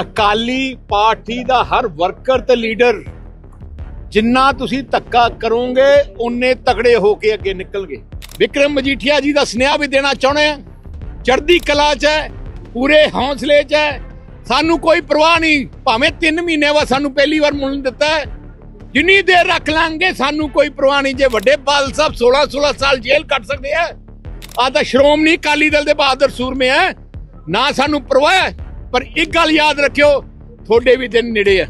Akali party ਦਾ ਹਰ worker ਤੇ ਲੀਡਰ ਜਿੰਨਾ ਤੁਸੀਂ ਧੱਕਾ ਕਰੋਗੇ ਉਨੇ ਤਗੜੇ ਹੋ ਕੇ ਅੱਗੇ ਨਿਕਲਗੇ ਵਿਕਰਮ ਮਜੀਠੀਆ ਜੀ ਦਾ ਸੁਨੇਹਾ ਵੀ ਦੇਣਾ ਚਾਹੁੰਦੇ ਆ। ਚੜ੍ਹਦੀ ਕਲਾ 'ਚ ਹੈ, ਪੂਰੇ ਹੌਸਲੇ 'ਚ ਹੈ। ਸਾਨੂੰ ਕੋਈ ਪਰਵਾਹ ਨਹੀਂ, ਭਾਵੇਂ 3 ਮਹੀਨੇ ਬਾਅਦ ਸਾਨੂੰ ਪਹਿਲੀ ਵਾਰ ਮੁੱਲ ਦਿੱਤਾ ਹੈ। ਜਿੰਨੀ ਦੇਰ ਰੱਖ ਲਾਂਗੇ, ਸਾਨੂੰ ਕੋਈ ਪਰਵਾਹ ਨਹੀਂ। ਜੇ ਵੱਡੇ ਬਾਲ ਸਾਹਿਬ 16 16 ਸਾਲ ਜੇਲ੍ਹ ਕੱਟ ਸਕਦੇ ਆ ਆ ਤਾਂ ਸ਼੍ਰੋਮਣੀ ਅਕਾਲੀ ਦਲ ਦੇ ਬਹਾਦਰ ਸੂਰਮੇ ਹੈ ਨਾ ਸਾਨੂੰ ਪਰਵਾਹ ਪਰ ਇੱਕ ਗੱਲ ਯਾਦ ਰੱਖਿਓ ਤੁਹਾਡੇ ਵੀ ਦਿਨ ਨੇੜੇ ਆ।